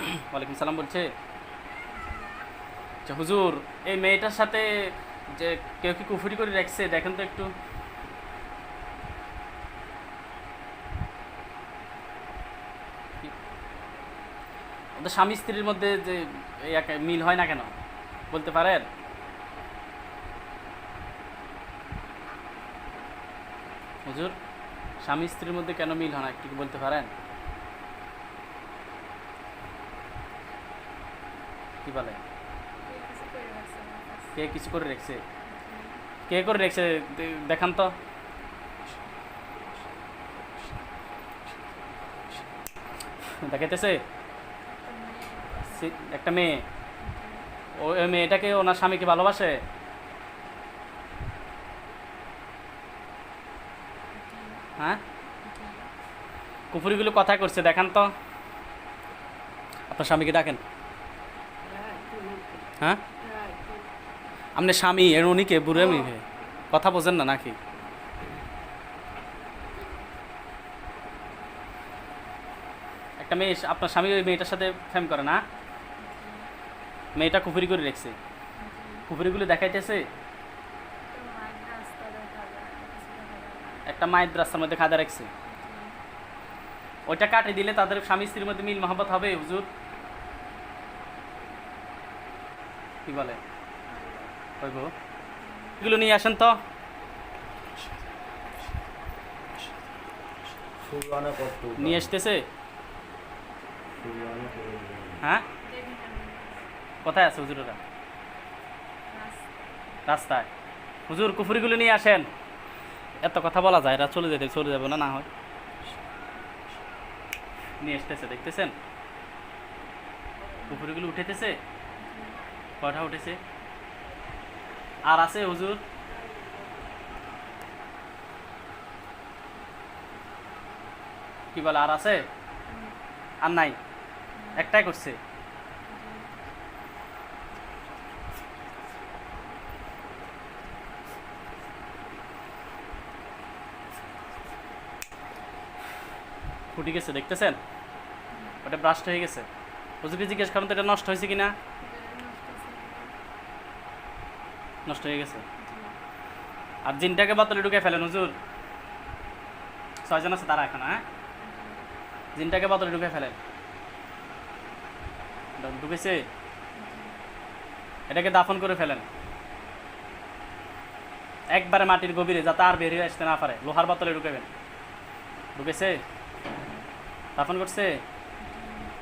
ওয়ালাইকুম সালাম বলছে। আচ্ছা হুজুর, এই মেয়েটার সাথে যে কেউ কি কুফুরি করে রাখছে, দেখেন তো একটু। ওদের স্বামী স্ত্রীর মধ্যে যে এক- মিল হয় না কেন? বলতে পারেন? হুজুর, স্বামী স্ত্রীর মধ্যে কেন মিল হয় না, একটু বলতে পারেন? কি বলে? কে কিছু করে রেখেছে কে করে রেখেছে? দেখান তো। দেখাইতেছে? একটা মেয়ে। ও ওই মেয়েটাকে ওনার স্বামীকে ভালোবাসে? হ্যাঁ? কুপুরিগুলো কথা করছে দেখান তো। আপনার স্বামীকে ডাকেন। হ্যাঁ? আপনি স্বামী এর উনিকে বুড়ে মিহে কথা বোঝেন না নাকি? একটা মেয়ে আপনার স্বামী ওই মেয়েটার সাথে ফ্যাম করে না? মেয়েটা কুপুরি করে রেখেছে। কুপুরিগুলো দেখাইতেছে? একটা মায়ের রাস্তার মধ্যে খাদা রাখছে। ওইটা কাটে দিলে তাদের স্বামী স্ত্রীর মধ্যে মিল মহব্বত হবে হুজুর। কি বলে? হইব এগুলো নিয়ে আসেন তো। নিয়ে আসতেছে? হ্যাঁ? কোথায় আছে হুজুরেরা? রাস্তায়। হুজুর কুফুরিগুলো নিয়ে আসেন। এত কথা বলা যায় এরা চলে যেতে চলে যাবে না না হয়। নিয়ে আসতেছে দেখতেছেন? কুফুরিগুলো উঠেতেছে? কয়টা উঠেছে। আর আছে হুজুর। কি বলে, আর আছে? আর নাই। একটাই করছে। ফুটে গেছে, দেখতেছেন? ওটা ব্রাস্ট হয়ে গেছে। হুজুরকে জিজ্ঞেস করেন, তো এটা নষ্ট হয়েছে কিনা? নষ্ট হয়ে গেছে। আর জিনটাকে বোতলে ঢুকে ফেলেন, হুজুর। ছয়জন আছে তারা এখন হ্যাঁ? জিনটাকে বোতলে ঢুকে ফেলেন। ঢুকেছে? এটাকে দাফন করে ফেলেন। একবারে মাটির গভীরে যাতে আর বেরিয়ে আসতে না পারে। লোহার বোতলে ঢুকাবেন। ঢুকেছে? দাফন করছে?